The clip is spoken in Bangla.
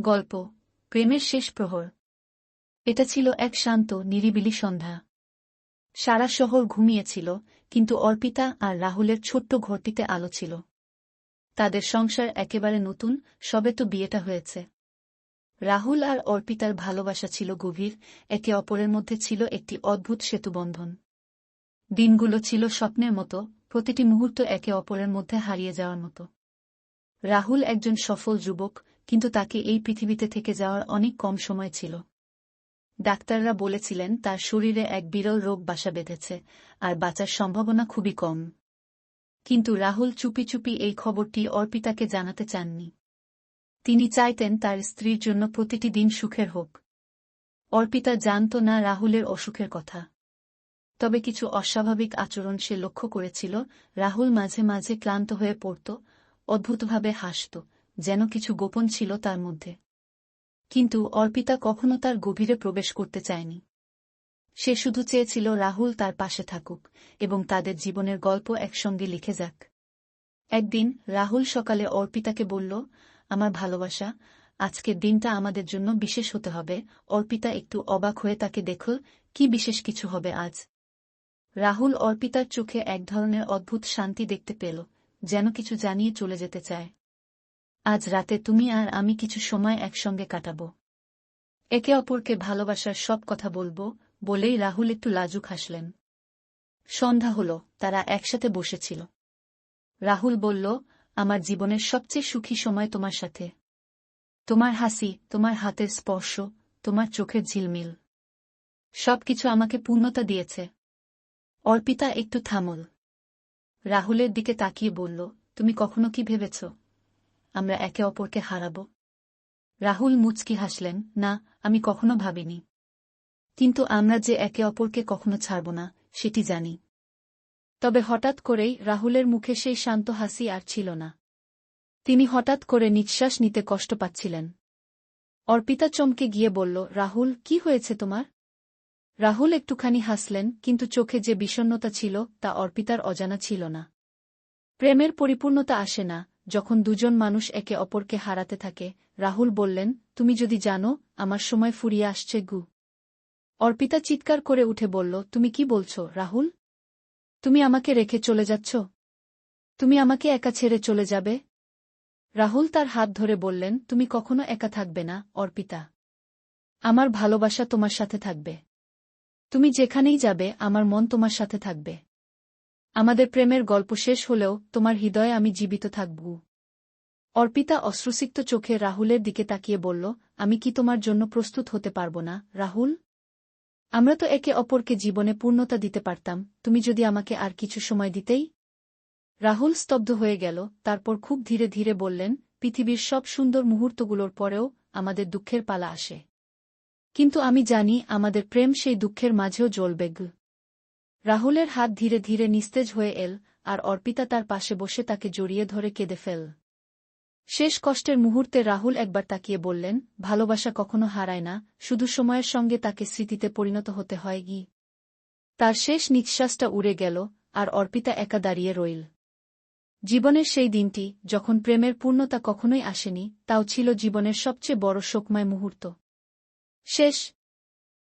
গল্প, প্রেমের শেষ প্রহর। এটা ছিল এক শান্ত, নিরিবিলি সন্ধ্যা। সারা শহর ঘুমিয়েছিল, কিন্তু অর্পিতা আর রাহুলের ছোট্ট ঘরটিতে আলো ছিল। তাদের সংসার একেবারে নতুন, সবে তো বিয়েটা হয়েছে। রাহুল আর অর্পিতার ভালোবাসা ছিল গভীর, একে অপরের মধ্যে ছিল একটি অদ্ভুত সেতুবন্ধন। দিনগুলো ছিল স্বপ্নের মতো, প্রতিটি মুহূর্ত একে অপরের মধ্যে হারিয়ে যাওয়ার মতো। রাহুল একজন সফল যুবক কিন্তু তাকে এই পৃথিবীতে থেকে যাওয়ার অনেক কম সময় ছিল। ডাক্তাররা বলেছিলেন, তার শরীরে এক বিরল রোগ বাসা বেঁধেছে, আর বাঁচার সম্ভাবনা খুবই কম। কিন্তু রাহুল চুপি চুপি এই খবরটি অর্পিতাকে জানাতে চাননি। তিনি চাইতেন তার স্ত্রীর জন্য প্রতিটি দিন সুখের হোক। অর্পিতা জানত না রাহুলের অসুখের কথা। তবে কিছু অস্বাভাবিক আচরণ সে লক্ষ্য করেছিল, রাহুল মাঝে মাঝে ক্লান্ত হয়ে পড়ত, অদ্ভুতভাবে হাসত যেন কিছু গোপন ছিল তার মধ্যে। কিন্তু অর্পিতা কখনো তার গভীরে প্রবেশ করতে চায়নি। সে শুধু চেয়েছিল রাহুল তার পাশে থাকুক এবং তাদের জীবনের গল্প একসঙ্গে লিখে যাক। একদিন রাহুল সকালে অর্পিতাকে বলল, আমার ভালোবাসা, আজকের দিনটা আমাদের জন্য বিশেষ হতে হবে। অর্পিতা একটু অবাক হয়ে তাকে দেখল কি বিশেষ কিছু হবে আজ? রাহুল অর্পিতার চোখে এক ধরনের অদ্ভুত শান্তি দেখতে পেল, যেন কিছু জানিয়ে চলে যেতে চায়। আজ রাতে তুমি আর আমি কিছু সময় একসঙ্গে কাটাব। একে অপরকে ভালোবাসার সব কথা বলব, বলেই রাহুল একটু লাজুক হাসলেন। সন্ধ্যা হল, তারা একসাথে বসেছিল। রাহুল বলল, আমার জীবনের সবচেয়ে সুখী সময় তোমার সাথে। তোমার হাসি, তোমার হাতের স্পর্শ, তোমার চোখের ঝিলমিল। সবকিছু আমাকে পূর্ণতা দিয়েছে। অর্পিতা, একটু থামল। রাহুলের দিকে তাকিয়ে বলল, তুমি কখনো কি ভেবেছ আমরা একে অপরকে হারাব। রাহুল মুচকি হাসলেন, না, আমি কখনো ভাবিনি। কিন্তু আমরা যে একে অপরকে কখনো ছাড়ব না, সেটি জানি। তবে হঠাৎ করেই রাহুলের মুখে সেই শান্ত হাসি আর ছিল না। তিনি হঠাৎ করে নিঃশ্বাস নিতে কষ্ট পাচ্ছিলেন। অর্পিতা চমকে গিয়ে বলল, রাহুল, কি হয়েছে তোমার? রাহুল একটুখানি হাসলেন, কিন্তু চোখে যে বিষণ্নতা ছিল, তা অর্পিতার অজানা ছিল না। প্রেমের পরিপূর্ণতা আসে না যখন দুজন মানুষ একে অপরকে হারাতে থাকে, রাহুল বললেন, তুমি যদি জানো, আমার সময় ফুরিয়ে আসছে গু। অর্পিতা চিৎকার করে উঠে বলল, তুমি কি বলছ, রাহুল? তুমি আমাকে রেখে চলে যাচ্ছ? তুমি আমাকে একা ছেড়ে চলে যাবে? রাহুল তার হাত ধরে বললেন, তুমি কখনো একা থাকবে না, অর্পিতা। আমার ভালোবাসা তোমার সাথে থাকবে। তুমি যেখানেই যাবে, আমার মন তোমার সাথে থাকবে। আমাদের প্রেমের গল্প শেষ হলেও তোমার হৃদয়ে আমি জীবিত থাকব। অর্পিতা অশ্রুসিক্ত চোখে রাহুলের দিকে তাকিয়ে বলল, আমি কি তোমার জন্য প্রস্তুত হতে পারব না, রাহুল? আমরা তো একে অপরকে জীবনে পূর্ণতা দিতে পারতাম, তুমি যদি আমাকে আর কিছু সময় দিতেই? রাহুল স্তব্ধ হয়ে গেল, তারপর খুব ধীরে ধীরে বললেন, পৃথিবীর সব সুন্দর মুহূর্তগুলোর পরেও আমাদের দুঃখের পালা আসে। কিন্তু আমি জানি আমাদের প্রেম সেই দুঃখের মাঝেও জ্বলবে গ। রাহুলের হাত ধীরে ধীরে নিস্তেজ হয়ে এল, আর অর্পিতা তার পাশে বসে তাকে জড়িয়ে ধরে কেঁদে ফেল। শেষ কষ্টের মুহূর্তে রাহুল একবার তাকিয়ে বললেন, ভালোবাসা কখনো হারায় না, শুধু সময়ের সঙ্গে তাকে স্মৃতিতে পরিণত হতে হয় গি। তার শেষ নিঃশ্বাসটা উড়ে গেল, আর অর্পিতা একা দাঁড়িয়ে রইল। জীবনের সেই দিনটি, যখন প্রেমের পূর্ণতা কখনোই আসেনি, তাও ছিল জীবনের সবচেয়ে বড় শোকময় মুহূর্ত। শেষ